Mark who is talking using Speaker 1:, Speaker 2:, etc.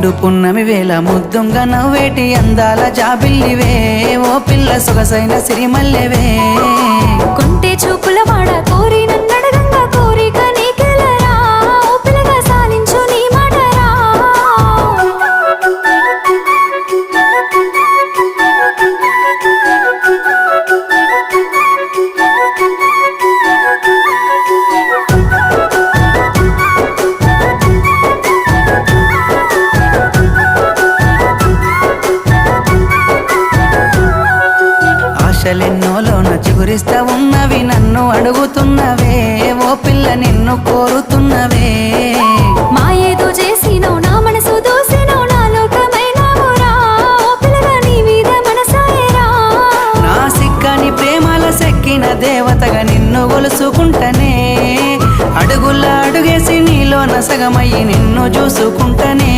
Speaker 1: నిండు పున్నమి వేల ముద్దుంగా నవ్వేటి అందాల జాబిల్లివే. ఓ పిల్ల సొగసైన సిరిమల్లెవే. ఆశలెన్నోలోన చిగురిస్తా ఉన్నవి నన్ను అడుగుతున్నవే. ఓ పిల్ల నిన్ను కోరుతున్నవే.
Speaker 2: మా ఏదో చేసినవు నా మనసు దోసినవు నా లోకమైనవురా ఓ పిల్లగా నీ మీద మనసాయరా.
Speaker 1: నా సిక్కని ప్రేమల సెక్కిన దేవతగా నిన్ను గొలుసుకుంటనే. అడుగుల అడుగేసి నీలో నసగమయ్యి నిన్ను చూసుకుంటనే.